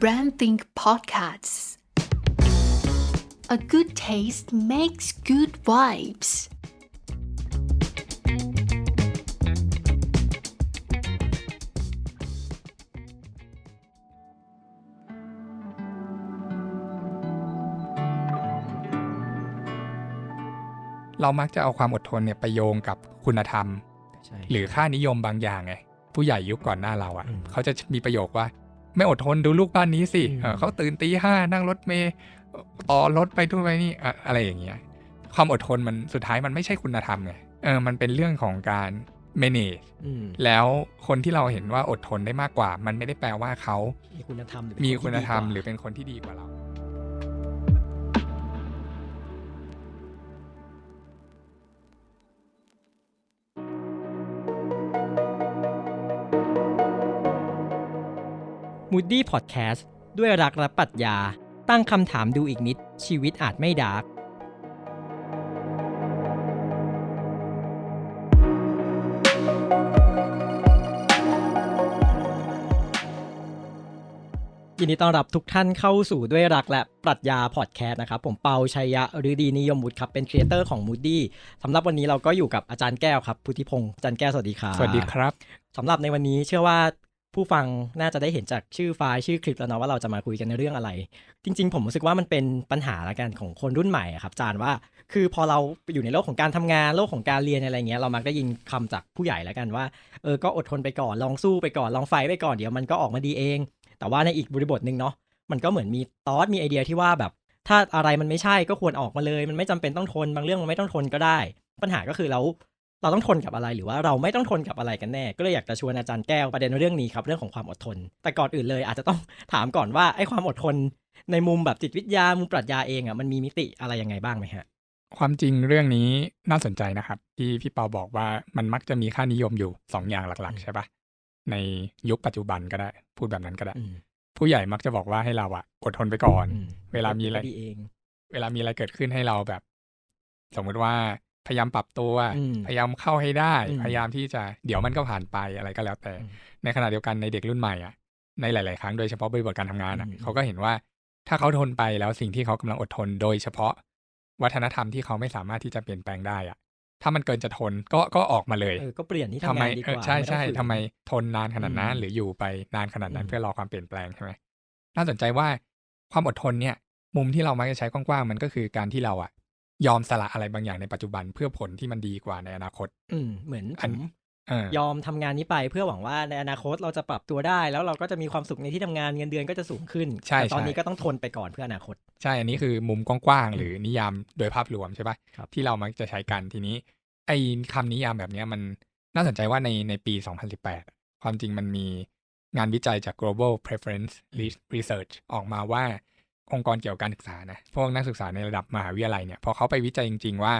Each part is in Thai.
Brand Think Podcasts. A good taste makes good vibes. เรามักจะเอาความอดทนเนี่ยไปโยงกับคุณธรรมใช่หรือค่านิยมบางอย่างไงผู้ใหญ่ยุคก่อนหน้าเราอะ่ะอืมเขาจะมีประโยคว่า ไม่อดทนดูลูกบ้านนี้สิอืมเออเขาตื่นตีห้านั่งรถเมย์ต่อรถไปทุกไปนี่อะอะไรอย่างเงี้ยความอดทนมันสุดท้ายมันไม่ใช่คุณธรรมไงเออมันเป็นเรื่องของการ manage อืมแล้วคนที่เราเห็นว่าอดทนได้มากกว่า มันไม่ได้แปลว่าเขา มีคุณธรรมหรือเป็นมีนที่คุณธรรมดีกว่าหรือเป็นคนที่ดีกว่าเรา มูดดี้พอดแคสต์ด้วยรักและปรัชญา ตั้งคำถามดูอีกนิด ชีวิตอาจไม่ดาร์กยินดีต้อนรับทุกท่านเข้าสู่ด้วยรักและปรัชญาพอดแคสต์นะครับ ผมเปาชัยยะหรือดีนิยมวุฒิครับ เป็นครีเอเตอร์ของ Moody สำหรับวันนี้เราก็อยู่กับอาจารย์แก้วครับ พุทธิพงศ์อาจารย์แก้วสวัสดีครับ สวัสดีครับสำหรับในวันนี้เชื่อว่า ผู้ฟังน่าจะได้เห็นจากชื่อไฟล์ชื่อคลิปแล้วเนาะว่าเราจะมาคุยกันในเรื่องอะไร จริง ๆ ผมรู้สึกว่ามันเป็นปัญหาละกันของคนรุ่นใหม่ครับจารย์ว่าคือพอเราอยู่ในโลกของการทำงานโลกของการเรียนอะไรเงี้ยเรามักได้ยินคำจากผู้ใหญ่แล้วกันว่าเออก็อดทนไปก่อนลองสู้ไปก่อนลองไฟไปก่อนเดี๋ยวมันก็ออกมาดีเอง แต่ว่าในอีกบริบทหนึ่งเนาะมันก็เหมือนมีตอสมีไอเดียที่ว่าแบบ ถ้าอะไรมันไม่ใช่ก็ควรออกมาเลย มันไม่จำเป็นต้องทนบางเรื่องมันไม่ต้องทนก็ได้ ปัญหาก็คือเรา เราต้องทนกับอะไรหรือว่าเราไม่ต้องทนกับอะไรกันแน่ ก็เลยอยากจะชวนอาจารย์แก้วประเด็นเรื่องนี้ครับ เรื่องของความอดทน แต่ก่อนอื่นเลยอาจจะต้องถามก่อนว่าไอ้ความอดทน ในมุมแบบจิตวิทยามุมปรัชญาเองอะมันมีมิติอะไรยังไงบ้างไหมฮะความจริงเรื่องนี้น่าสนใจนะครับ ที่พี่เปาบอกว่ามันมักจะมีค่านิยมอยู่สองอย่างหลักอืมๆใช่ปะในยุคปัจจุบันก็ได้ พูดแบบนั้นก็ได้อืมผู้ใหญ่มักจะบอกว่าให้เราอะอดทนไปก่อนอืมเวลามีอะไรดีเองเวลามีอะไรเกิดขึ้นให้เราแบบ สมมุติว่า พยายามปรับตัวอืมพยายามเข้าให้ได้อืมพยายามที่จะเดี๋ยวมันก็ผ่านไปอะไรก็แล้วแต่อืมในขณะเดียวกันในเด็กรุ่นใหม่อะในหลาย ๆ ครั้งโดยเฉพาะบริบทการทำงานอะอืมเขาก็เห็นว่าถ้าเขาทนไปแล้วสิ่งที่เขากำลังอดทน โดยเฉพาะวัฒนธรรมที่เขาไม่สามารถที่จะเปลี่ยนแปลงได้อะถ้ามันเกินจะทนก็ก็ออกมาเลยเออก็เปลี่ยนที่ทำทำไมงานดีเอกอว่าใช่ไม่ต้องใช่ฝืนทำไมทนนานขนาดนั้นอืมหรืออยู่ไปนานขนาดนั้นอืมเพื่อรอความเปลี่ยนแปลงใช่ไหมน่าสนใจว่าความอดทนเนี่ย มุมที่เรามักจะใช้กว้างๆมันก็คือการที่เราอะ ยอมสละอะไรบางอย่างในปัจจุบันเพื่อผลที่มันดีกว่าในอนาคต อืมเหมือนผอันมเออยอมทำงานนี้ไปเพื่อหวังว่าในอนาคตเราจะปรับตัวได้ แล้วเราก็จะมีความสุขในที่ทำงานเงินเดือนก็จะสูงขึ้นใช่แต่ตอนใช่นี้ก็ต้องทนไปก่อนเพื่ออนาคต ใช่อันนี้คือมุมกว้างอืมๆหรือนิยามโดยภาพรวมใช่ปะครับที่เรามักจะใช้กันทีนี้ ไอ้คำนิยามแบบเนี้ยมันน่าสนใจว่าในในปี 2018 ความจริงมันมีงานวิจัยจาก global preference research ออกมาว่า องค์กรเกี่ยวกับการศึกษานะพวกนักศึกษาในระดับมหาวิทยาลัยเนี่ยพอเขาไปวิจัยจริง ๆ ว่า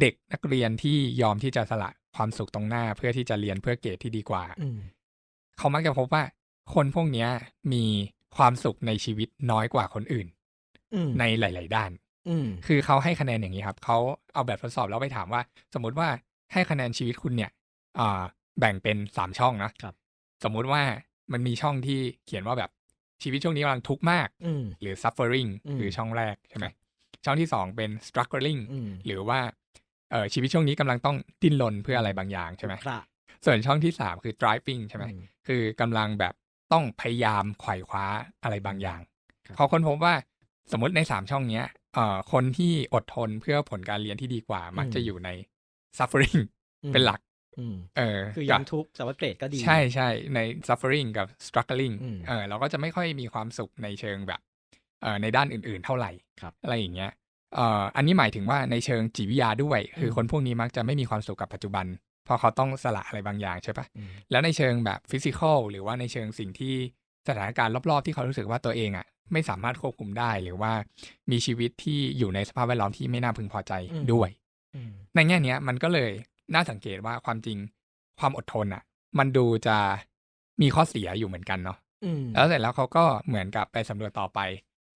เด็กนักเรียนที่ยอมที่จะสละความสุขตรงหน้า เพื่อที่จะเรียนเพื่อเกรดที่ดีกว่าอืมเขามักจะพบว่า คนพวกเนี้ยมีความสุขในชีวิตน้อยกว่าคนอื่นอืมในหลาย ๆ ด้านอืมคือเขาให้คะแนนอย่างนี้ครับเขาเอาแบบทดสอบแล้วไปถามว่า สมมุติว่าให้คะแนนชีวิตคุณเนี่ยอ่าแบ่งเป็นสามช่องนะครับสมมุติว่ามันมีช่องที่เขียนว่าแบบ ชีวิตช่วงนี้กำลังทุกข์มาก อืม หรือ suffering อืม คือช่องแรกใช่ไหมช่องที่สองเป็น struggling อืมหรือว่าเออชีวิตช่วงนี้กำลังต้องดิ้นรนเพื่ออะไรบางอย่างใช่ไหมครับส่วนช่องที่สามคือ driving ใช่ไหม อืมคือกำลังแบบต้องพยายามไขว่คว้าอะไรบางอย่าง ครับ เขาค้นพบว่าสมมติในสามช่องเนี้ยเอ่อคนที่อดทนเพื่อผลการเรียนที่ดีกว่า มักจะอยู่ใน suffering อืมเป็นหลักอืม เออ คือกัยับงทุกข์แต่ว่าเกรดก็ดี ใช่ใช่ใน suffering กับ struggling อืมเออเราก็จะไม่ค่อยมีความสุขในเชิงแบบเอ่อในด้านอื่นๆ เท่าไหร่ครับอะไรอย่างเงี้ยเอ่ออันนี้หมายถึงว่าในเชิงจิตวิทยาด้วย คืออมคนพวกนี้มักจะไม่มีความสุขกับปัจจุบันเพราะเขาต้องสละอะไรบางอย่างใช่ปะอืมแล้วในเชิงแบบฟิสิกอลหรือว่าในเชิงสิ่งที่สถานการณ์รอบๆ ที่เขารู้สึกว่าตัวเองอะ ไม่สามารถควบคุมได้หรือว่ามีชีวิตที่อยู่ในสภาพแวดล้อมที่ไม่น่าพึงพอใจอืมด้วยอืมในแง่เนี้ยมันก็เลย น่าสังเกตว่าความจริงความอดทนอะ มันดูจะมีข้อเสียอยู่เหมือนกันเนาะอืมแล้วเสร็จแล้วเขาก็เหมือนกับไปสำรวจต่อไป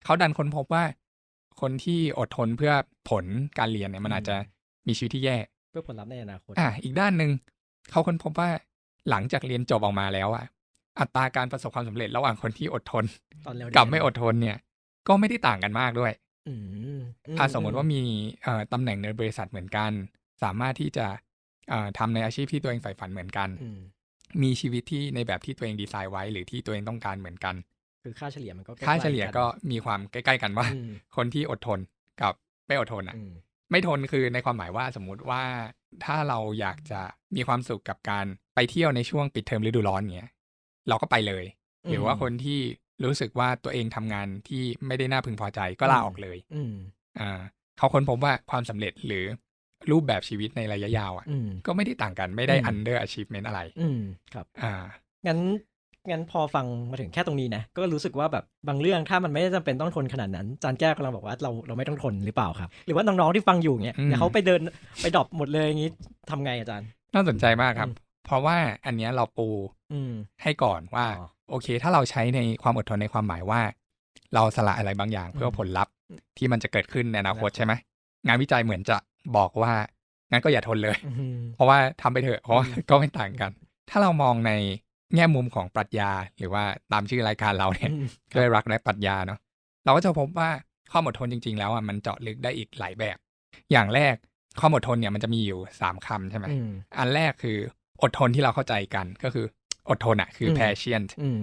เขาดันค้นพบว่า คนที่อดทนเพื่อผลการเรียนเนี่ยมันอาจจะมีชีวิตที่แย่ เพื่อผลลัพธ์ในอนาคต อะอีกด้านหนึ่งเขาค้นพบว่าหลังจากเรียนจบออกมาแล้วอะ อัตราการประสบความสำเร็จระหว่างคนที่อดทนตอนเร็วกับไม่อดทนเนี่ย ก็ไม่ได้ต่างกันมากด้วยอืมอะสมมติว่ามีเอ่อตำแหน่งในบริษัทเหมือนกัน สามารถที่จะเอ่อ ทำในอาชีพที่ตัวเองใฝ่ฝันเหมือนกันอืมมีชีวิตที่ในแบบที่ตัวเองดีไซน์ไว้ หรือที่ตัวเองต้องการเหมือนกัน คือค่าเฉลี่ยมันก็ใกล้ๆค่าเฉลี่ยนก็มีความใกล้ๆกันว่าอืมคนที่อดทนกับไม่อดทนอะอืมไม่ทนคือในความหมายว่าสมมุติว่าถ้าเราอยากจะมีความสุขกับการไปเที่ยวในช่วงปิดเทอมฤดูร้อนเงี้ยเราก็ไปเลย หรือว่าคนที่รู้สึกว่าตัวเองทำงานที่ไม่ได้น่าพึงพอใจก็ลาออกเลย อืมอ่าเขาค้นพบว่าความสำเร็จหรือ รูปแบบชีวิตในระยะยาวอะอืมก็ไม่ได้ต่างกันไม่ได้อืม under achievement อะไร อืมครับ อ่า งั้นงั้นพอฟังมาถึงแค่ตรงนี้นะ ก็รู้สึกว่าแบบบางเรื่องถ้ามันไม่ได้จำเป็นต้องทนขนาดนั้น จานแก้วกำลังบอกว่าเราเราไม่ต้องทนหรือเปล่าครับ หรือว่าน้องๆที่ฟังอยู่เนี่ยอืมเดี๋ยวเขาไปเดินไปดรอปหมดเลยอย่างนี้ทำไงอาจารย์ น่าสนใจมากครับอืมเพราะว่าอันเนี้ยเราปูอืมให้ก่อนว่าอ๋อโอเค ถ้าเราใช้ในความอดทนในความหมายว่า เราสละอะไรบางอย่างเพื่อผลลัพธ์ที่มันจะเกิดขึ้นในอนาคตอนาคตใช่ไหมงานวิจัยเหมือนจะ บอกว่างั้นก็อย่าทนเลยอืมเพราะว่าทำไปเถอะเพราะว่าอืมก็ไม่ต่างกัน ถ้าเรามองในแง่มุมของปรัชญา หรือว่าตามชื่อรายการเราเนี่ยอืมด้วยรักและปรัชญาเนาะเราก็จะพบว่าความอดทนจริง ๆ แล้วอะมันเจาะลึกได้อีกหลายแบบ อย่างแรกความอดทนเนี่ยมันจะมีอยู่สามคำใช่ไหมอืมอันแรกคืออดทนที่เราเข้าใจกันก็คืออดทนอะคืออืม patient อืม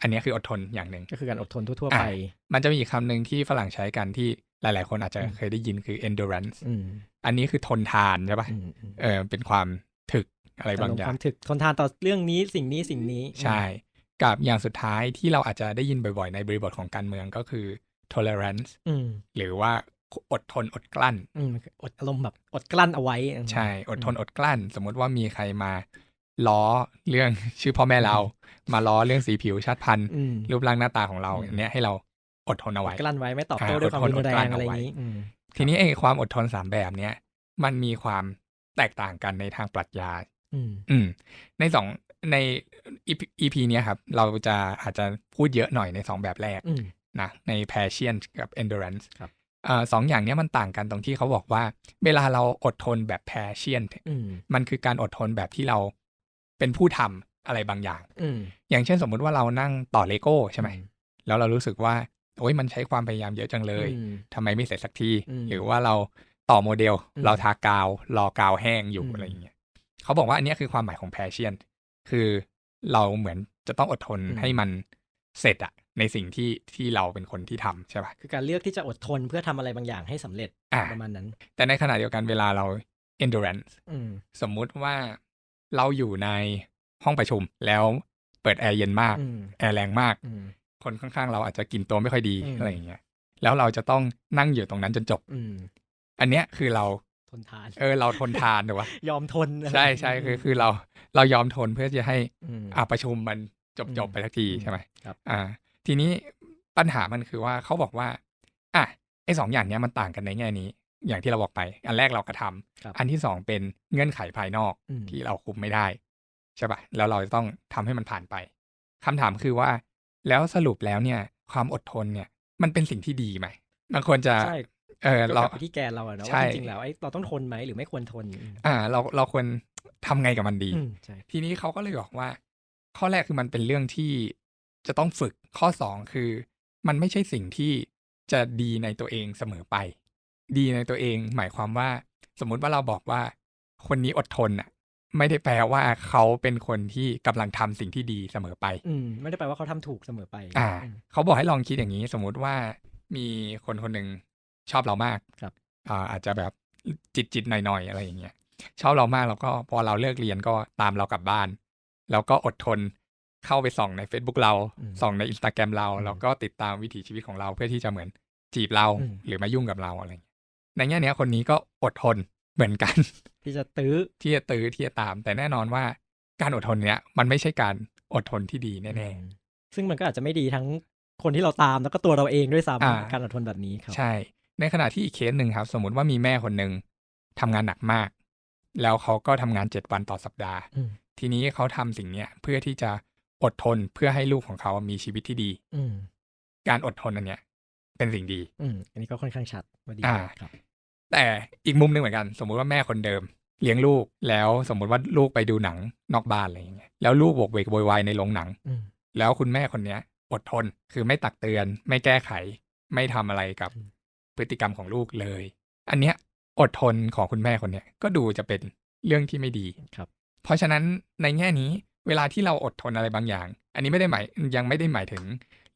อันเนี้ยคืออดทนอย่างหนึ่งก็คือการอดทนทั่วอะๆไป มันจะมีอีกคำหนึ่งที่ฝรั่งใช้กันที่หลาย ๆ คนอาจจะอืมเคยได้ยินคือ endurance อืมอันนี้คือทนทานใช่ปะอืมอืมเออเป็นความถึกอะไรบางอคย่างวามถึกทนทานต่อเรื่องนี้สิ่งนี้สิ่งนี้ใช่ กับอย่างสุดท้ายที่เราอาจจะได้ยินบ่อยๆ ในบริบทของการเมืองก็คือ tolerance อืมหรือว่าอดทนอดกลั้นอืมอดอารมณ์แบบอดกลั้นเอาไว้ ใช่ อดทนอดกลั้น สมมุติว่ามีใครมาล้อเรื่องชื่อพ่อแม่เรา มาล้อเรื่องสีผิวชาติพันธุ์อืมรูปร่างหน้าตาของเราอืมอันเนี้ยให้เราอดทนเอาอไว้ดกลั้นไว้ไม่ตอบโต้อ่าด้วยความอดทนรุนแรอดกลั้งนอะไรอเอาไว้ย่างนี้อืม ทีนี้ไอ้ความอดทนสามแบบเนี้ยมันมีความแตกต่างกันในทางปรัชญา อืมอืมในสองใน EP เนี้ยครับ เราจะอาจจะพูดเยอะหน่อยในสองแบบแรกอืมนะใน passion กับ endurance ครับเอ่อสองอย่างเนี้ยมันต่างกันตรงที่เขาบอกว่า เวลาเราอดทนแบบ passion อืมมันคือการอดทนแบบที่เราเป็นผู้ทำอะไรบางอย่างอืมอย่างเช่นสมมุติว่าเรานั่งต่อเลโก้ใช่ไหมอืมแล้วเรารู้สึกว่า โอ้ยมันใช้ความพยายามเยอะจังเลยอืมทำไมไม่เสร็จสักทีอืมหรือว่าเราต่อโมเดลอืมเราทากาว รอกาวแห้งอยู่อืมอะไรอย่างเงี้ยเขาบอกว่าอันเนี้ยคือความหมายของ passion คือเราเหมือนจะต้องอดทนให้มันเสร็จอะในสิ่งที่ที่เราเป็นคนที่ทำใช่ปะคือการเลือกที่จะอดทนเพื่อทำอะไรบางอย่างให้สำเร็จอ่าประมาณนั้น แต่ในขณะเดียวกันเวลาเรา endurance อืมสมมุติว่าเราอยู่ในห้องประชุมแล้วเปิดแอร์เย็นมากอืมแอร์แรงมากอืม คนข้างๆ เราอาจจะกินตัวไม่ค่อยดีอืมอะไรอย่างเงี้ยแล้วเราจะต้องนั่งอยู่ตรงนั้นจนจบอืมอันเนี้ยคือเราทนทาน เออเราทนทานถูกปะยอมทนใช่ใช่คือคือเราเรายอมทนเพื่อจะให้มอ่าประชุมมันจบอืมจบไปสักทีอืมใช่ไหมครับอ่า ทีนี้ปัญหามันคือว่าเขาบอกว่า อะไอ้สองอย่างเนี้ยมันต่างกันในแง่นี้ อย่างที่เราบอกไป อันแรกเรากระทำครับอันที่สองเป็นเงื่อนไขภายนอกอืมที่เราคุมไม่ได้ใช่ปะแล้วเราจะต้องทำให้มันผ่านไปคำถามคือว่า แล้วสรุปแล้วเนี่ย ความอดทนเนี่ย มันเป็นสิ่งที่ดีไหมมันควรจะใช่เออก็เรากลับไปที่แกนเราอะเนาะใช่ว่าจริงๆแล้วไอ้เราต้องทนไหมหรือไม่ควรทนอืมอ่า เราเราควรทำไงกับมันดีอืมใช่ทีนี้เขาก็เลยบอกว่า ข้อแรกคือมันเป็นเรื่องที่จะต้องฝึกข้อสองคือ มันไม่ใช่สิ่งที่จะดีในตัวเองเสมอไป ดีในตัวเอง หมายความว่า สมมุติว่าเราบอกว่า คนนี้อดทนอะ ไม่ได้แปลว่าเขาเป็นคนที่กำลังทำสิ่งที่ดีเสมอไป อืมไม่ได้แปลว่าเขาทำถูกเสมอไป อ่าอืมเขาบอกให้ลองคิดอย่างนี้ สมมุติว่ามีคนคนหนึ่งชอบเรามากครับ อ่าอาจจะแบบจิตจิตๆหน่อยๆอะไรอย่างเงี้ยชอบเรามากแล้วก็พอเราเลิกเรียนก็ตามเรากลับบ้าน แล้วก็อดทนเข้าไปส่องใน Facebook เราอืมส่องในอินสตาแกรมเราอืมแล้วก็ติดตามวิถีชีวิตของเราเพื่อที่จะเหมือนจีบเราอืมหรือมายุ่งกับเราอะไรอย่างเงี้ยในแง่เนี้ยคนนี้ก็อดทน เหมือนกัน ที่จะตื้อที่จะตื้อที่จะตาม แต่แน่นอนว่าการอดทนเนี้ยมันไม่ใช่การอดทนที่ดีแน่อืมซึ่งมันก็อาจจะไม่ดีทั้งคนที่เราตามแล้วก็ตัวเราเองด้วยอ่าซ้ำการอดทนแบบนี้ครับๆใช่ ในขณะที่อีกเคสหนึ่งครับ สมมติว่ามีแม่คนหนึ่งทำงานหนักมาก แล้วเขาก็ทำงานเจ็ดวันต่อสัปดาห์อืมทีนี้เขาทำสิ่งเนี้ยเพื่อที่จะอดทนเพื่อให้ลูกของเขามีชีวิตที่ดี อืมการอดทนอันเนี้ยเป็นสิ่งดี อืมอันนี้ก็ค่อนข้างชัดว่าดีอ่าครับ แต่อีกมุมหนึ่งเหมือนกัน สมมุติว่าแม่คนเดิม เลี้ยงลูกแล้วสมมุติว่าลูกไปดูหนังนอกบ้านอะไรอย่างเงี้ยแล้วลูกโวกเวกโวยวายในโรงหนังอืมแล้วคุณแม่คนเนี้ยอดทนคือไม่ตักเตือน ไม่แก้ไข ไม่ทำอะไรกับอืมพฤติกรรมของลูกเลย อันเนี้ยอดทนของคุณแม่คนเนี้ยก็ดูจะเป็นเรื่องที่ไม่ดีครับ เพราะฉะนั้นในแง่นี้เวลาที่เราอดทนอะไรบางอย่าง อันนี้ไม่ได้หมายยังไม่ได้หมายถึง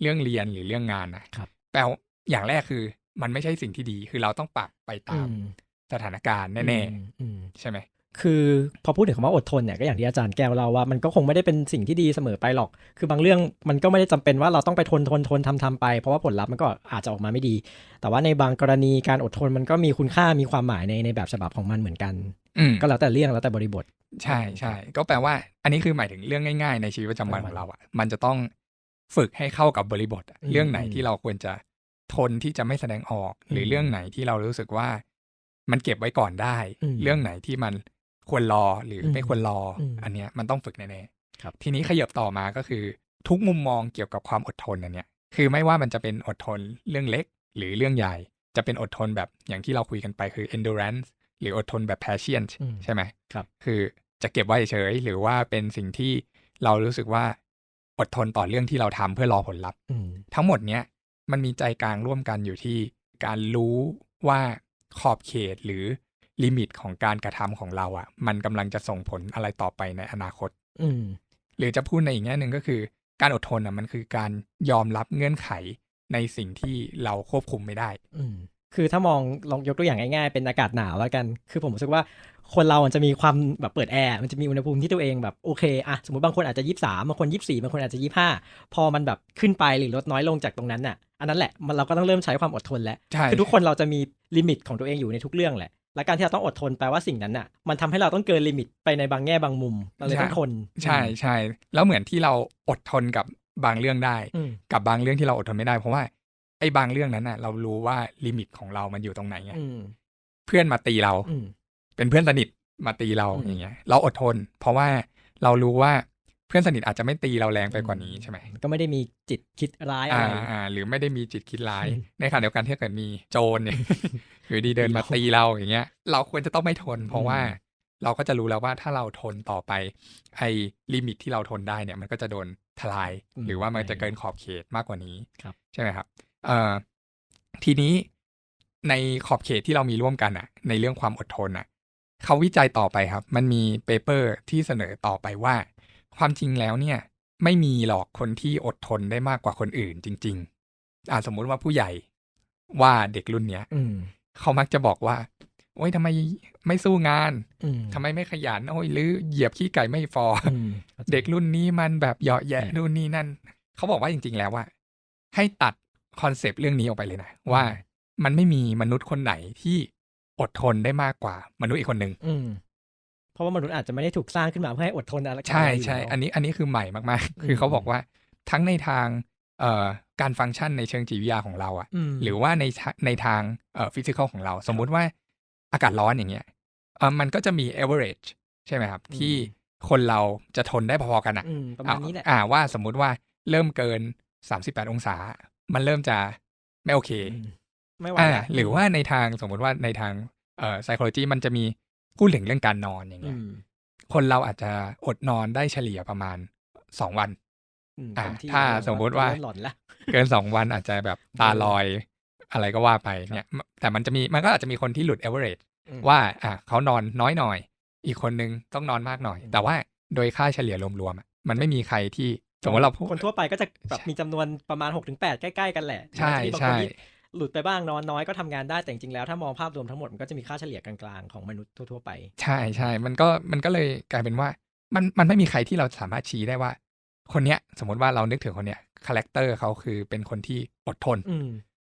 เรื่องเรียนหรือเรื่องงานนะครับแปลว่าอย่างแรกคือ มันไม่ใช่สิ่งที่ดี คือเราต้องปรับไปตามอืมสถานการณ์แน่อืมอืมๆใช่ไหมคือพอพูดถึงคำว่าอดทนเนี่ยก็อย่างที่อาจารย์แก้วเราว่ามันก็คงไม่ได้เป็นสิ่งที่ดีเสมอไปหรอก คือบางเรื่องมันก็ไม่ได้จำเป็นว่าเราต้องไปทนทนทนทำทำไป เพราะว่าผลลัพธ์มันก็อาจจะออกมาไม่ดี แต่ว่าในบางกรณีการอดทนมันก็มีคุณค่ามีความหมายในในแบบฉบับของมันเหมือนกันอืมก็แล้วแต่เรื่องแล้วแต่บริบท ใช่ใช่ก็แปลว่า อันนี้คือหมายถึงเรื่องง่าย ๆ ในชีวิตประจำวันของเราอะมันจะต้องฝึกให้เข้ากับบริบทอะอืมเรื่องไหนอืมที่เราควรจะ ทนที่จะไม่แสดงออก หรืออมเรื่องไหนที่เรารู้สึกว่า มันเก็บไว้ก่อนได้อืมเรื่องไหนที่มันควรรอหรืออมไม่ควรรออมอันเนี้ยมันต้องฝึกแน่ครับๆทีนี้ขยับต่อมาก็คือ ทุกมุมมองเกี่ยวกับความอดทนอันเนี้ยคือไม่ว่ามันจะเป็นอดทนเรื่องเล็ก หรือเรื่องใหญ่ จะเป็นอดทนแบบอย่างที่เราคุยกันไปคือ endurance หรืออดทนแบบ patient อืมใช่ไหมครับ คือจะเก็บไว้เฉยๆหรือว่าเป็นสิ่งที่เรารู้สึกว่าอดทนต่อเรื่องที่เราทำเพื่อรอผลลัพธ์อืมทั้งหมดเนี้ย มันมีใจกลางร่วมกันอยู่ที่การรู้ว่าขอบเขตหรือลิมิตของการกระทำของเราอะ่ะ มันกำลังจะส่งผลอะไรต่อไปในอนาคต อืมหรือจะพูดในอีกแง่หนึ่งก็คือ การอดทนอะมันคือการยอมรับเงื่อนไขในสิ่งที่เราควบคุมไม่ได้ อืมคือถ้ามองลองยกตัวอย่างง่ายๆ เป็นอากาศหนาวแล้วกัน คือผมรู้สึกว่าคนเรามันจะมีความแบบเปิดแอร์ มันจะมีอุณหภูมิที่ตัวเองแบบโอเคอะสมมติบางคนอาจจะยี่สามบางคนยี่สี่บางคนอาจจะยี่ห้าพอมันแบบขึ้นไปหรือลดน้อยลงจากตรงนั้นน่ะ อันนั้นแหละมันเราก็ต้องเริ่มใช้ความอดทนแล้วใช่คือทุกคนเราจะมีลิมิตของตัวเองอยู่ในทุกเรื่องแหละและการที่เราต้องอดทนแปลว่าสิ่งนั้นน่ะ มันทำให้เราต้องเกินลิมิตไปในบางแง่บางมุมเราเลยต้องทน ใช่ใช่แล้วเหมือนที่เราอดทนกับบางเรื่องได้อืมกับบางเรื่องที่เราอดทนไม่ได้เพราะว่าไอ้บางเรื่องนั้นน่ะ เรารู้ว่าลิมิตของเรามันอยู่ตรงไหนไงอืมเพื่อนมาตีเราอืมเป็นเพื่อนสนิทมาตีเราอืมอย่างเงี้ย เราอดทน เพราะว่าเรารู้ว่า เพื่อนสนิทอาจจะไม่ตีเราแรงไปกว่านี้ใช่ไหมก็ไม่ได้มีจิตคิดร้ายอะอ่าไรอ่าหรือไม่ได้มีจิตคิดร้ายอืมในขณะเดียวกันถ้าเกิดมีโจรเนี่ยหรือดีเดินมาตีเราอย่างเงี้ย เราควรจะต้องไม่ทน เพราะว่าเราก็จะรู้แล้วว่าถ้าเราทนต่อไปไอ้ลิมิตที่เราทนได้เนี่ย มันก็จะโดนทลายอืมหรือว่ามันจะเกินขอบเขตมากกว่านี้ครับใช่ไหมครับเอ่อทีนี้ในขอบเขตที่เรามีร่วมกันอะในเรื่องความอดทนอะเขาวิจัยต่อไปครับ มันมีเปเปอร์ที่เสนอต่อไปว่า ความจริงแล้วเนี่ยไม่มีหรอกคนที่อดทนได้มากกว่าคนอื่นจริง ๆ อ่าสมมุติว่าผู้ใหญ่ว่าเด็กรุ่นเนี้ยอืมเขามักจะบอกว่า โอ้ยทำไมไม่สู้งานอืมทำไมไม่ขยันโอ้ยหรือเหยียบขี้ไก่ไม่ฟออืมเด็กรุ่นนี้มันแบบเหยาะแยะอืมนู่นนี่นั่นเขาบอกว่าจริง ๆ แล้วว่า ให้ตัดคอนเซปต์เรื่องนี้ออกไปเลยนะว่ามันไม่มีมนุษย์คนไหนที่อดทนได้มากกว่ามนุษย์อีกคนหนึ่งอืม เพราะว่ามนุษย์อาจจะไม่ได้ถูกสร้างขึ้นมาเพื่อให้อดทนอะไรใช่อะไรยู่ใช่แล้วอันนี้อันนี้คือใหม่มากๆ คือมเขาบอกว่าทั้งในทางเอ่อการฟังก์ชันในเชิงจิตวิทยาของเราอะอืมหรือว่าในทาในทางเอ่อฟิสิกอลของเรา สมมุติว่าอากาศร้อนอย่างเงี้ยเอ่อมันก็จะมี average ใช่ไหมครับอืมที่คนเราจะทนได้พอๆกันอะอืมประมาณนี้แหละอ่าว่าสมมุติว่าเริ่มเกิน 38 องศา มันเริ่มจะไม่โอเคอืมไม่ไหวอ่าละหรือว่าในทางสมมุติว่าในทางเอ่อ psychology มันจะมี พูดถึงเรื่องการนอนอย่างอืเงี้ยมคนเราอาจจะอดนอนได้เฉลี่ยประมาณ2วันอืมอะเต็มที่ถ้าแล้วสมมุติว่าเริ่หลอนละเกิน2วันอาจจะแบบตาลอยอะไรก็ว่าไปเนี่ย แต่มันจะมีมันก็อาจจะมีคนที่หลุด average อืมว่าอะเขานอนน้อยหน่อย อีกคนนึงต้องนอนมากหน่อย แต่ว่าโดยค่าเฉลี่ยรวมๆอะมันไม่มีใครที่สมมติเราพูดคนทั่วไปก็จะแบบมีจำนวนประมาณ6กถึงแใกล้ ๆ กันแหละ ใช่มันจะมีบางใช่คนที่ หลุดไปบ้างนอนน้อยก็ทำงานได้แต่จริงๆแล้วถ้ามองภาพรวมทั้งหมดมันก็จะมีค่าเฉลี่ยกลางๆของมนุษย์ทั่วๆไป ใช่ใช่มันก็มันก็เลยกลายเป็นว่า มันมันไม่มีใครที่เราสามารถชี้ได้ว่า คนเนี้ยสมมติว่าเรานึกถึงคนเนี้ยคาแรคเตอร์เขาคือเป็นคนที่อดทนอืม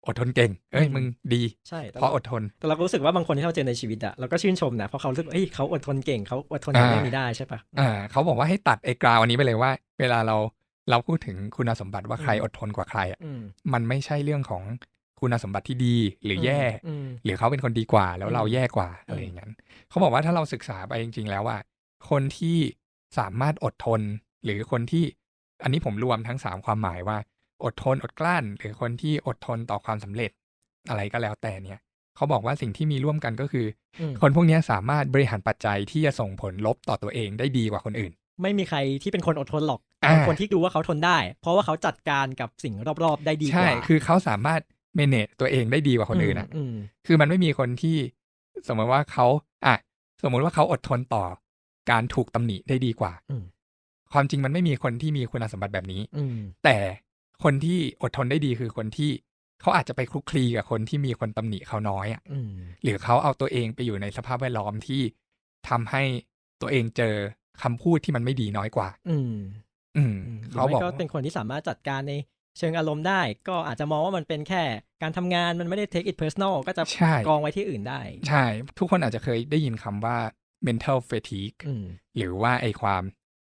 อดทนเก่ง เอ้ยอืมมึงดี ใช่แต่เพราะอดทน แต่เราก็รู้สึกว่าบางคนที่เราเจอในชีวิตอะเราก็ชื่นชมนะ เพราะเขารู้สึกว่าเฮ้ยเขาอดทนเก่งเขาอดทนในอ่าเรื่องนี้ได้ใช่ปะอ่าเขาบอกว่าให้ตัดไอ้กราวอันนี้ไปเลยว่า เวลาเราเราพูดถึงคุณสมบัติว่าใครอืมอดทนกว่าใครอะอืมมันไม่ใช่เรื่องของ คุณสมบัติที่ดีหรือแย่อืมหรือเขาเป็นคนดีกว่า แล้วอืมเราแย่กว่าอะไรอย่างนั้นเขาบอกว่าถ้าเราศึกษาไปจริง ๆ แล้วว่า คนที่สามารถอดทน หรือคนที่ อันนี้ผมรวมทั้งสามความหมายว่า อดทนอดกลั้น หรือคนที่อดทนต่อความสำเร็จ อะไรก็แล้วแต่เนี่ยเขาบอกว่าสิ่งที่มีร่วมกันก็คืออืมคนพวกเนี้ยสามารถบริหารปัจจัยที่จะส่งผลลบต่อตัวเองได้ดีกว่าคนอื่น ไม่มีใครที่เป็นคนอดทนหรอกอ่าบางคนที่ดูว่าเขาทนได้ เพราะว่าเขาจัดการกับสิ่งรอบๆ ได้ดีกใช่ว่าคือเขาสามารถ manage ตัวเองได้ดีกว่าคนอื่นอะอืมคือมันไม่มีคนที่สมมติว่าเขาอะสมมุติว่าเขาอดทนต่อการถูกตำหนิได้ดีกว่าอืมความจริงมันไม่มีคนที่มีคุณสมบัติแบบนี้อืมแต่คนที่อดทนได้ดีคือคนที่เขาอาจจะไปคลุกคลีกับคนที่มีคนตำหนิเขาน้อยอะอืมหรือเขาเอาตัวเองไปอยู่ในสภาพแวดล้อมที่ทำให้ตัวเองเจอคำพูดที่มันไม่ดีน้อยกว่า อืม อืมอืมหรือเขาไม่บอกก็เป็นคนที่สามารถจัดการใน เชิงอารมณ์ได้ ก็อาจจะมองว่ามันเป็นแค่การทำงานมันไม่ได้ take it personal ก็จะใช่กองไว้ที่อื่นได้ ใช่ ทุกคนอาจจะเคยได้ยินคำว่า mental fatigue อืมหรือว่าไอความ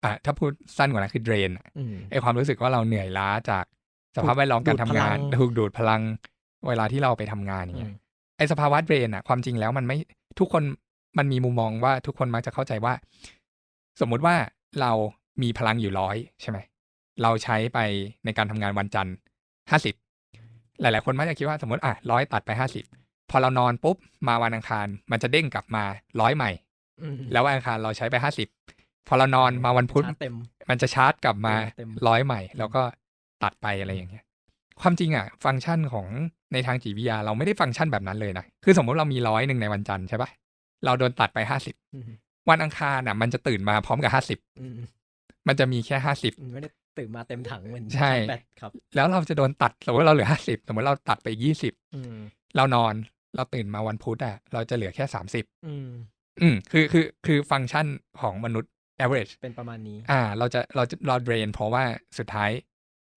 อะถ้าพูดสั้นกว่านั้นคือ drain อะอืมไอความรู้สึกว่าเราเหนื่อยล้าจากสภาพแวดล้อมการทำงานดูดพลังถูกดูดพลังเวลาที่เราไปทำงานอย่างเงี้ยไอสภาวะ drain อะความจริงแล้วมันไม่ทุกคนมันมีมุมมองว่าทุกคนมักจะเข้าใจว่า สมมุติว่าเรามีพลังอยู่ร้อยใช่ไหม เราใช้ไปในการทำงานวันจันทร์ห้าสิบหลาย ๆ คนมักจะคิดว่าสมมติอะร้อยตัดไปห้าสิบพอเรานอนปุ๊บมาวันอังคารมันจะเด้งกลับมาร้อยใหม่อืมแล้ววันอังคารเราใช้ไปห้าสิบพอเรานอนมาวันพุธชาร์จเต็มมันจะชาร์จกลับมาเต็มร้อยใหม่ แล้วก็ตัดไปอะไรอย่างเงี้ย ความจริงอะ ฟังก์ชันของในทางจิตวิทยาเราไม่ได้ฟังก์ชันแบบนั้นเลยนะคือสมมติเรามีร้อยหนึ่งในวันจันทร์ใช่ปะเราโดนตัดไปห้าสิบอืมวันอังคารอะ มันจะตื่นมาพร้อมกับห้าสิบอื มมันจะมีแค่ห้าสิบไม่ได้ตื่นมาเต็มถังเหมือนใช่แบตครับ แล้วเราจะโดนตัดสมมติเราเหลือห้าสิบสมมติเราตัดไปยี่สิบอืมเรานอนเราตื่นมาวันพุธอะเราจะเหลือแค่สามสิบอืมอืมคือคือคือฟังก์ชันของมนุษย์ average เป็นประมาณนี้ อ่า เราจะเราจะเราเดรน เพราะว่าสุดท้าย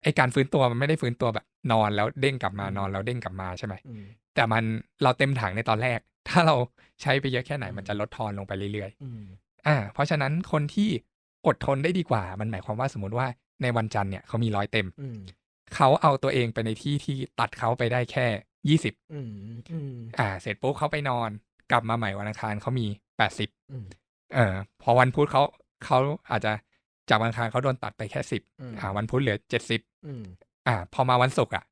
ไอการฟื้นตัวมันไม่ได้ฟื้นตัวแบบ นอนแล้วเด้งกลับมาอืมนอนแล้วเด้งกลับมาใช่ไหมอืมแต่มันเราเต็มถังในตอนแรก ถ้าเราใช้ไปเยอะแค่ไหนมันจะลดทอนลงไปเรื่อยอืมๆอ่า เพราะฉะนั้นคนที่ อดทนได้ดีกว่า มันหมายความว่าสมมติว่าในวันจันทร์เนี่ยเขามีร้อยเต็มอืมเขาเอาตัวเองไปในที่ที่ตัดเขาไปได้แค่ยี่สิบอืมอืมอ่า เสร็จปุ๊บเขาไปนอน กลับมาใหม่วันอังคารเขามีแปดสิบอืมเออพอวันพุธเขาเขาอาจจะจากวันอังคารเขาโดนตัดไปแค่สิบอืมอ่า วันพุธเหลือเจ็ดสิบอืมอ่า พอมาวันศุกร์อะ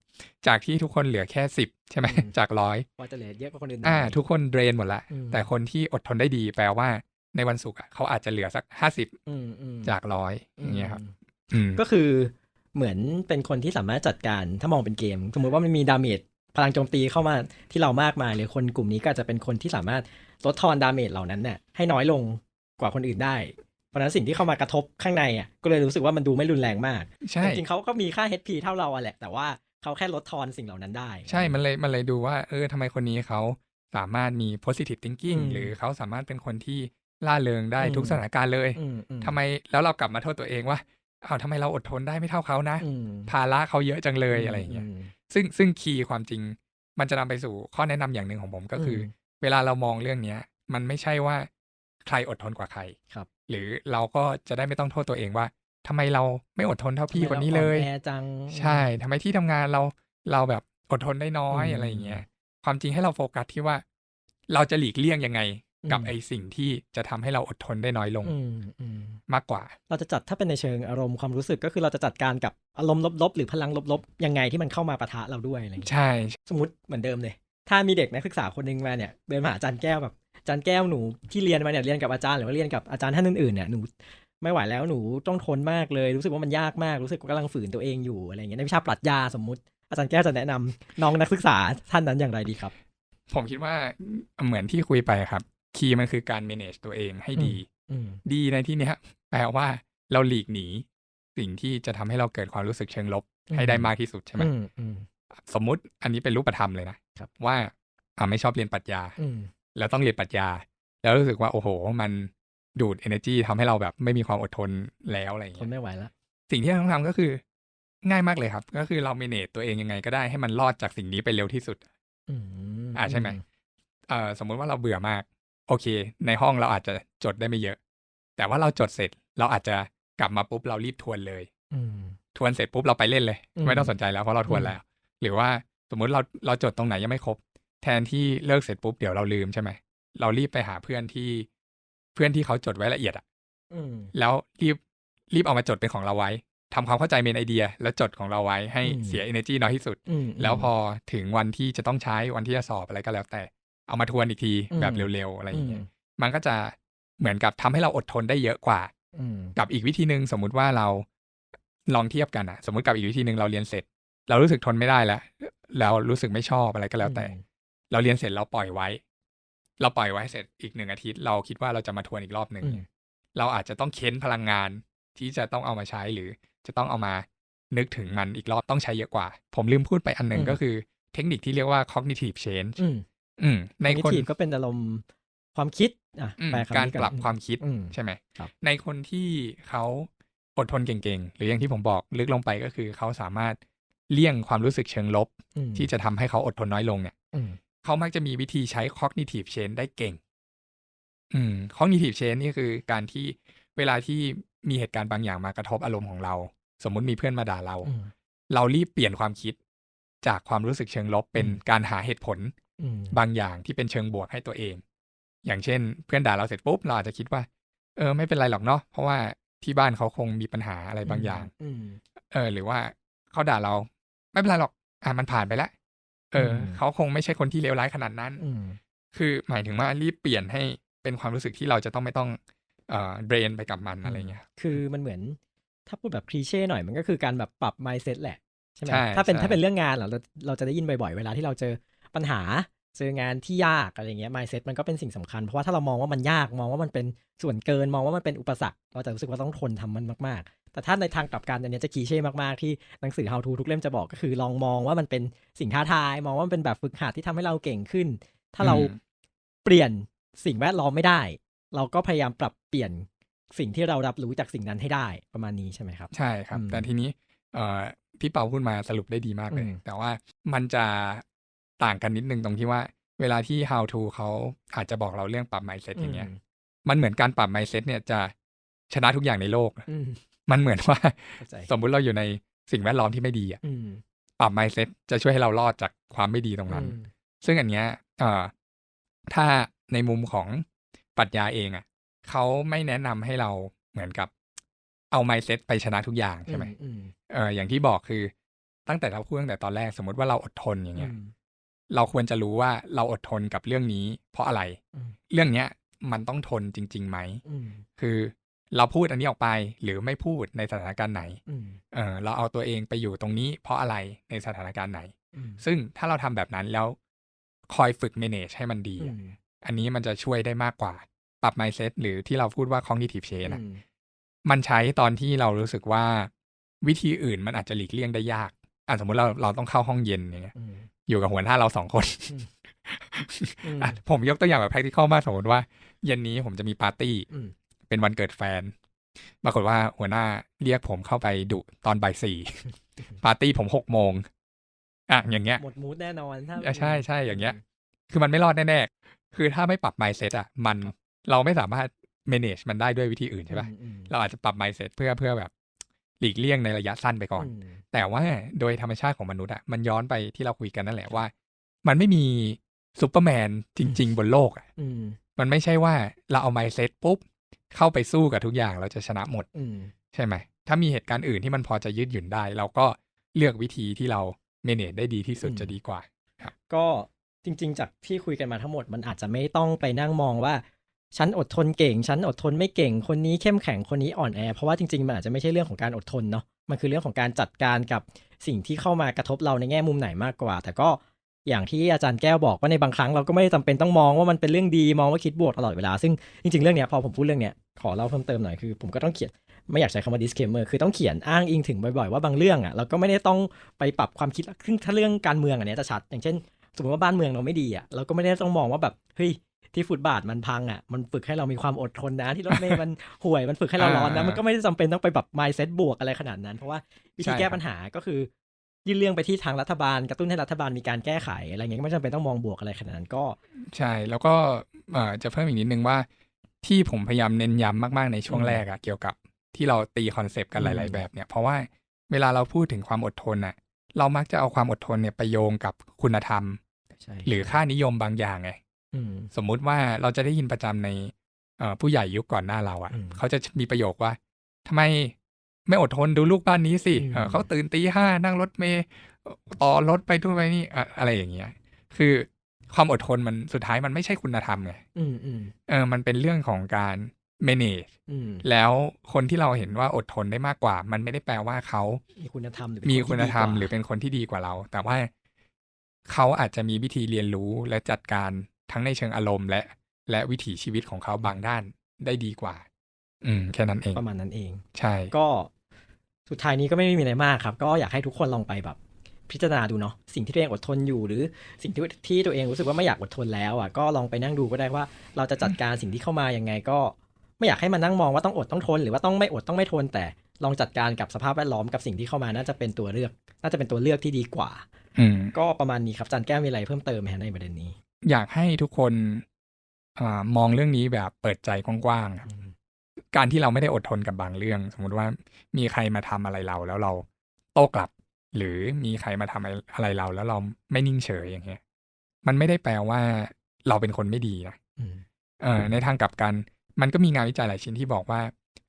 จากที่ทุกคนเหลือแค่สิบใช่ไหมอืมจากร้อยว่าจะเหลือเยอะกว่าคนอื่นอ่าหน่ยทุกคนเดรนหมดละอืมแต่คนที่อดทนได้ดีแปลว่า ในวันศุกร์อะเขาอาจจะเหลือสักห้าสิบอืมอืมจากร้อยอย่างเงี้ยครับมอืมก็คือเหมือนเป็นคนที่สามารถจัดการถ้ามองเป็นเกม สมมุติว่ามันมีดาเมจพลังโจมตีเข้ามาที่เรามากมายหรือคนกลุ่มนี้ก็อาจจะเป็นคนที่สามารถลดทอนดาเมจเหล่านั้นเนี่ยให้น้อยลงกว่าคนอื่นได้ เพราะฉะนั้นสิ่งที่เข้ามากระทบข้างในอะก็เลยรู้สึกว่ามันดูไม่รุนแรงมากใช่จริงๆเขาก็มีค่า HP เท่าเราอะแหละ แต่ว่าเขาแค่ลดทอนสิ่งเหล่านั้นได้ ใช่มันเลยมันเลยดูว่า เออทำไมคนนี้เขาสามารถมี positive thinking อืมหรือเขาสามารถเป็นคนที่ ล่าเริงได้อืมทุกสถานการณ์เลยอืมอืมทำไมแล้วเรากลับมาโทษตัวเองว่าอ้าวทำไมเราอดทนได้ไม่เท่าเขานะอืมภาระเขาเยอะจังเลยอะไรอย่างเงี้ยมซึ่งซึ่งคีย์ความจริง มันจะนำไปสู่ข้อแนะนำอย่างหนึ่งของผมก็คืออมเวลาเรามองเรื่องเนี้ย มันไม่ใช่ว่าใครอดทนกว่าใครครับ หรือเราก็จะได้ไม่ต้องโทษตัวเองว่าทำไมเราไม่อดทนเท่าพี่คนนี้เลยทำไมราอ่อนแอจังใช่ทำไมที่ทำงานเราเราแบบอดทนได้น้อยอืมอะไรอย่างเงี้ยความจริงให้เราโฟกัสที่ว่า เราจะหลีกเลี่ยงยังไง กับอืมไอสิ่งที่จะทำให้เราอดทนได้น้อยลงอืมอืมมากกว่า เราจะจัดถ้าเป็นในเชิงอารมณ์ความรู้สึกก็คือเราจะจัดการกับอารมณ์ลบๆ หรือพลังลบๆ ยังไงที่มันเข้ามาปะทะเราด้วยอะไรอย่างเงี้ยใช่ สมมติเหมือนเดิมเลย ถ้ามีเด็กนักศึกษาคนหนึงมาเนี่ยเดินมาหาอาจารย์แก้วแบบอาจารย์แก้วหนูที่เรียนมาเนี่ยเรียนกับอาจารย์หรือว่าเรียนกับอาจารย์ท่านอื่นๆเนี่ยหนูไม่ไหวแล้วหนูต้องทนมากเลยรู้สึกว่ามันยากมากรู้สึกว่ากำลังฝืนตัวเองอยู่อะไรอย่างเงี้ยในวิชาปรัชญาสมมุติอาจารย์แก้วจะแนะนำน้องนักศึกษาท่านนั้นอย่างไรดีครับ ผมคิดว่าเหมือนที่คุยไปครับ คีย์มันคือการ manage ตัวเองให้ดีอืมดีในที่เนี้ยแปลว่าเราหลีกหนี สิ่งที่จะทำให้เราเกิดความรู้สึกเชิงลบอืมให้ได้มากที่สุดใช่ไหมอืมอืมสมมุติอันนี้เป็นรูปธรรมเลยนะครับว่าอ่าไม่ชอบเรียนปรัชญาอืมแล้วต้องเรียนปรัชญา แล้วรู้สึกว่าโอ้โห มันดูด energy ทำให้เราแบบไม่มีความอดทนแล้วอะไรอย่างทเงี้นยไม่ไหวแล้วสิ่งที่เราต้องทำก็คือง่ายมากเลยครับ ก็คือเรา manage ตัวเองยังไงก็ได้ให้มันรอดจากสิ่งนี้ไปเร็วที่สุดอืมอ่าใช่ไหมเอ่อสมมุติว่าเราเบื่อมาก โอเค ในห้องเราอาจจะจดได้ไม่เยอะ แต่ว่าเราจดเสร็จเราอาจจะกลับมาปุ๊บเรารีบทวนเลยอืมทวนเสร็จปุ๊บเราไปเล่นเลยอืมไม่ต้องสนใจแล้วเพราะเราทวนอืมแล้ว หรือว่าสมมุติเราเราจดตรงไหนยังไม่ครบ แทนที่เลิกเสร็จปุ๊บเดี๋ยวเราลืมใช่ไหมเรารีบไปหาเพื่อนที่เพื่อนที่เขาจดไว้ละเอียดอะอืมแล้วรีบรีบเอามาจดเป็นของเราไว้ทำความเข้าใจเมนไอเดีย แล้วจดของเราไว้ให้อืมเสีย energy น้อยที่สุดอืมแล้วพอถึงวันที่จะต้องใช้วันที่จะสอบอะไรก็แล้วแต่ เอามาทวนอีกทีอืมแบบเร็วๆอะไรอย่างเงี้ยมมันก็จะเหมือนกับทำให้เราอดทนได้เยอะกว่าอืมกับอีกวิธีหนึ่งสมมุติว่าเราลองเทียบกันอะสมมติกับอีกวิธีหนึ่งเราเรียนเสร็จ เรารู้สึกทนไม่ได้แล้วแล้วรู้สึกไม่ชอบอะไรก็แล้วแต่อืมเราเรียนเสร็จเราปล่อยไว้ เราปล่อยไว้เสร็จอีกหนึ่งอาทิตย์ เราคิดว่าเราจะมาทวนอีกรอบหนึ่งอืมเราอาจจะต้องเค้นพลังงานที่จะต้องเอามาใช้หรือจะต้องเอามานึกถึงมันอีกรอบต้องใช้เยอะกว่า ผมลืมพูดไปอันหนึ่งอืมก็คือ เทคนิคที่เรียกว่า cognitive change อืมอืมในคนทีก็เป็นอารมณ์ความคิดอะอืมแปลคำการนี้ปรับความคิดอืมใช่ไหมครับในคนที่เขาอดทนเก่งๆ หรืออย่างที่ผมบอกลึกลงไปก็คือเขาสามารถเลี่ยงความรู้สึกเชิงลบอืมที่จะทำให้เขาอดทนน้อยลงเนี่ยอืมเขามักจะมีวิธีใช้ cognitive change ได้เก่ง อืม cognitive change นี่คือการที่เวลาที่มีเหตุการณ์บางอย่างมากระทบอารมณ์ของเรา สมมุติมีเพื่อนมาด่าเราอืมเรารีบเปลี่ยนความคิดจากความรู้สึกเชิงลบเป็นอืมการหาเหตุผลอืม บางอย่างที่เป็นเชิงบวกให้ตัวเอง อย่างเช่น เพื่อนด่าเราเสร็จปุ๊บเราอาจจะคิดว่า เออ ไม่เป็นไรหรอกเนาะเพราะว่าที่บ้านเขาคงมีปัญหาอะไรบางอย่างอืมเออ หรือว่าเขาด่าเรา ไม่เป็นไรหรอก อะมันผ่านไปแล้วเอออมเขาคงไม่ใช่คนที่เลวร้ายขนาดนั้นอืมคือหมายถึงว่ารีบเปลี่ยนให้เป็นความรู้สึกที่เราจะต้องไม่ต้องเอ่อเดรนไปกับมันอะไรเงี้ย คือมันเหมือน ถ้าพูดแบบคลีเช่หน่อยมันก็คือการแบบปรับ mindset แหละใช่ไหมใช่ถ้าเป็นใช่ถ้าเป็นเรื่องงานเหรอเราเราจะได้ยินบ่อยๆ เวลาที่เราเจอ ปัญหาเจองานที่ยากอะไรเงี้ย mindset มันก็เป็นสิ่งสำคัญ เพราะว่าถ้าเรามองว่ามันยากมองว่ามันเป็นส่วนเกินมองว่ามันเป็นอุปสรรค เราจะรู้สึกว่าต้องทนทำมันมากๆ แต่ถ้าในทางกลับกันอันเนี้ยจะคลีเช่มากๆที่หนังสือ how to ทุกเล่มจะบอกก็คือ ลองมองว่ามันเป็นสิ่งท้าทาย มองว่ามันเป็นแบบฝึกหัดที่ทำให้เราเก่งขึ้น ถ้าเราอืมเปลี่ยนสิ่งแวดล้อมไม่ได้ เราก็พยายามปรับเปลี่ยนสิ่งที่เรารับรู้จากสิ่งนั้นให้ได้ประมาณนี้ใช่ไหมครับ ใช่ครับอืมแต่ทีนี้เอ่อพี่เปาพูดมาสรุปได้ดีมากเลยอืมแต่ว่ามันจะ ต่างกันนิดนึงตรงที่ว่า เวลาที่ how to เขาอาจจะบอกเราเรื่องปรับ mindset อย่างเงี้ย มันเหมือนการปรับ mindset เนี่ยจะชนะทุกอย่างในโลกอืมมันเหมือนว่าเข้าใจสมมุติเราอยู่ในสิ่งแวดล้อมที่ไม่ดีอะอืมปรับ mindset จะช่วยให้เรารอดจากความไม่ดีตรงนั้นอืมซึ่งอันเนี้ยเอ่อถ้าในมุมของปรัชญาเองอะเขาไม่แนะนำให้เราเหมือนกับเอา mindset ไปชนะทุกอย่างใช่ไหมอืมเอออย่างที่บอกคือตั้งแต่เราพูดตั้งแต่ตอนแรกสมมติว่าเราอดทนอย่างเงี้ยอืม เราควรจะรู้ว่าเราอดทนกับเรื่องนี้ เพราะอะไรอืมเรื่องเนี้ยมันต้องทนจริงๆไหมอืมคือเราพูดอันนี้ออกไปหรือไม่พูดในสถานการณ์ไหนอืมเออเราเอาตัวเองไปอยู่ตรงนี้ เพราะอะไรในสถานการณ์ไหนอืมซึ่งถ้าเราทำแบบนั้นแล้วคอยฝึก manage ให้มันดีอือะมอันนี้มันจะช่วยได้มากกว่า ปรับ mindset หรือที่เราพูดว่า cognitive change นะอืมมันใช้ตอนที่เรารู้สึกว่าวิธีอื่นมันอาจจะหลีกเลี่ยงได้ยากอะสมมุติเราเราต้องเข้าห้องเย็นอย่างเงี้ย อืมอยู่กับหัวหน้าเราสองคนอืมอืมอะผมยกตัวอย่างแบบ practical มากสมมติว่า เย็นนี้ผมจะมีปาร์ตี้อืมเป็นวันเกิดแฟน ปรากฏว่าหัวหน้าเรียกผมเข้าไปดุตอนบ่ายสี่ปาร์ตี้ผมหกโมงอะอย่างเงี้ยหมดมูดแน่นอนถ้าอะใช่ใช่อย่างเงี้ย คือมันไม่รอดแน่ๆคือถ้าไม่ปรับ mindset อะ มันเราไม่สามารถ manage มันได้ด้วยวิธีอื่นใช่ปะอืมเราอาจจะปรับ mindset เพื่อเพื่อแบบ หลีกเลี่ยงในระยะสั้นไปก่อนมแต่ว่าโดยธรรมชาติของมนุษย์อะมันย้อนไปที่เราคุยกันนั่นแหละว่า มันไม่มีซูเปอร์แมนจริง ๆ บนโลกอะอืมมันไม่ใช่ว่าเราเอา mindset ปุ๊บ เข้าไปสู้กับทุกอย่างเราจะชนะหมดอืมใช่ไหมถ้ามีเหตุการณ์อื่นที่มันพอจะยืดหยุ่นได้ เราก็เลือกวิธีที่เรา manage ได้ดีที่สุดอืมจะดีกว่าก็จริง ๆ จากที่คุยกันมาทั้งหมดมันอาจจะไม่ต้องไปนั่งมองว่า ฉันอดทนเก่ง ฉันอดทนไม่เก่ง คนนี้เข้มแข็ง คนนี้อ่อนแอ เพราะว่าจริงๆ มันอาจจะไม่ใช่เรื่องของการอดทนเนาะ มันคือเรื่องของการจัดการกับสิ่งที่เข้ามากระทบเราในแง่มุมไหนมากกว่า แต่ก็อย่างที่อาจารย์แก้วบอกว่าในบางครั้งเราก็ไม่ได้จำเป็นต้องมองว่ามันเป็นเรื่องดี มองว่าคิดบวกตลอดเวลา ซึ่งจริงๆ เรื่องเนี้ยพอผมพูดเรื่องเนี้ยขอเล่าเพิ่มเติมหน่อยคือผมก็ต้องเขียนไม่อยากใช้คำว่า disclaimer คือต้องเขียนอ้างอิงถึงบ่อยๆ ว่าบางเรื่องอะเราก็ไม่ได้ต้องไปปรับความคิดซึ่งถ้าเรื่องการเมืองอันเนี้ยจะชัด อย่างเช่น สมมติว่าบ้านเมืองเราไม่ดีอะเราก็ไม่ได้ต้องมองว่าแบบเฮ้ย ที่ฟุตบาทมันพังอะมันฝึกให้เรามีความอดทนนะ ที่รถเมล์มันห่วยมันฝึกให้เราร้อนนะอ่ามัมันก็ไม่ได้จำเป็นต้องไปแบบ mindset บวกอะไรขนาดนั้น เพราะว่าวิธีใช่แก้ครับปัญหาก็คือ ยื่นเรื่องไปที่ทางรัฐบาลกระตุ้นให้รัฐบาลมีการแก้ไขอะไรเงี้ยไม่จำเป็นต้องมองบวกอะไรขนาดนั้นก็ ใช่แล้วก็เอ่อจะเพิ่มอีกนิดนึงว่า ที่ผมพยายามเน้นย้ำมากๆในช่วงอืมแรกอะเกี่ยวกับที่เราตีคอนเซปต์กันหอืลายมๆแบบเนี่ยเพราะว่าเวลาเราพูดถึงความอดทนอะเรามักจะเอาความอดทนเนี่ยไปโยงกับคุณธรรมใช่หรือค่านิยมบางอย่างไงอืม สมมุติว่าเราจะได้ยินประจำในเอ่อผู้ใหญ่ยุคก่อนหน้าเราอะ่ะอืมเขาจะมีประโยคว่าทำไมไม่อดทนดูลูกบ้านนี้สิอืมเอ่อเขาตื่นตีห้านั่งรถเมย์ต่อรถไปด้วยไปนี่อะอะไรอย่างเงี้ย คือความอดทนมันสุดท้ายมันไม่ใช่คุณธรรมไงอืมอืมเออ มันเป็นเรื่องของการ manage อืมแล้วคนที่เราเห็นว่าอดทนได้มากกว่า มันไม่ได้แปลว่าเขา มีคุณธรรมหรือมีเป็นนคุณที่ดีธรรมกว่าหรือเป็นคนที่ดีกว่าเรา แต่ว่าเขาอาจจะมีวิธีเรียนรู้และจัดการ ทั้งในเชิงอารมณ์และ และวิถีชีวิตของเขาบางด้านได้ดีกว่า อืม แค่นั้นเอง ประมาณนั้นเอง ใช่ ก็สุดท้ายนี้ก็ไม่มีอะไรมากครับ ก็อยากให้ทุกคนลองไปแบบ พิจารณาดูเนาะสิ่งที่ตัวเองอดทนอยู่ หรือสิ่งที่ที่ตัวเองรู้สึกว่าไม่อยากอดทนแล้วอะก็ลองไปนั่งดูก็ได้ว่า เราจะจัดการสิ่งที่เข้ามายังไงก็ไม่อยากให้มันนั่งมองว่าต้องอดต้องทน หรือว่าต้องไม่อดต้องไม่ทน แต่ลองจัดการกับสภาพแวดล้อมกับสิ่งที่เข้ามาน่าจะเป็นตัวเลือก น่าจะเป็นตัวเลือกที่ดีกว่าอืมก็ประมาณนี้ครับจันแก้วมีอะไรเพิ่มเติมไหมฮะในประเด็นนี้ อยากให้ทุกคนอามองเรื่องนี้แบบเปิดใจกว้างๆครับการที่เราไม่ได้อดทนกับบางเรื่อง สมมุติว่ามีใครมาทำอะไรเราแล้วเราโต้กลับ หรือมีใครมาทำอะไรเราแล้วเราไม่นิ่งเฉยอย่างเงี้ย มันไม่ได้แปลว่าเราเป็นคนไม่ดีนะอืมเออในทางกลับกัน มันก็มีงานวิจัยหลายชิ้นที่บอกว่า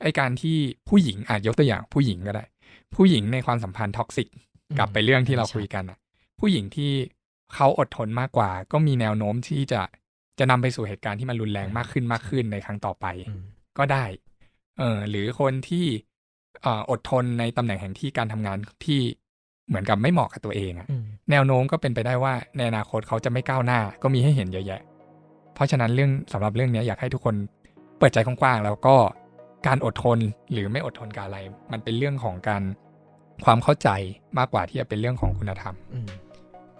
ไอการที่ผู้หญิงอาจยกตัวอย่างผู้หญิงก็ได้ ผู้หญิงในความสัมพันธ์ท็อกซิกกลับไปเรื่องที่เราคุยกันนะผู้หญิงที่ เขาอดทนมากกว่า ก็มีแนวโน้มที่จะจะนำไปสู่เหตุการณ์ที่มันรุนแรงมากขึ้นมากขึ้นในครั้งต่อไปอืมก็ได้ เออหรือคนที่เอ่ออดทนในตำแหน่งแห่งที่การทำงานที่เหมือนกับไม่เหมาะกับตัวเองอะอืมแนวโน้มก็เป็นไปได้ว่าในอนาคตเขาจะไม่ก้าวหน้า ก็มีให้เห็นเยอะแยะ เพราะฉะนั้นเรื่องสำหรับเรื่องเนี้ยอยากให้ทุกคนเปิดใจกว้างๆแล้วก็การอดทนหรือไม่อดทนกับอะไร มันเป็นเรื่องของการความเข้าใจมากกว่าที่จะเป็นเรื่องของคุณธรรมอืม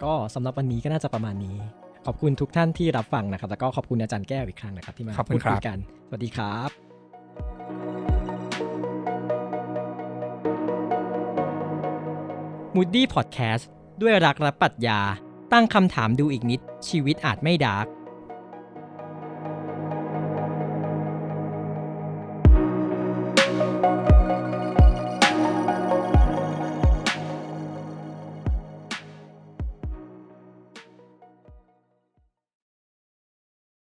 ก็สำหรับวันนี้ก็น่าจะประมาณนี้ ขอบคุณทุกท่านที่รับฟังนะครับ แล้วก็ขอบคุณอาจารย์แก้วอีกครั้งนะครับ ที่มาขอบคุพูณดครัคุบยกัน สวัสดีครับมูดดี้พอดแคสต์ด้วยรักและปรัชญา ตั้งคำถามดูอีกนิด ชีวิตอาจไม่ดาร์ก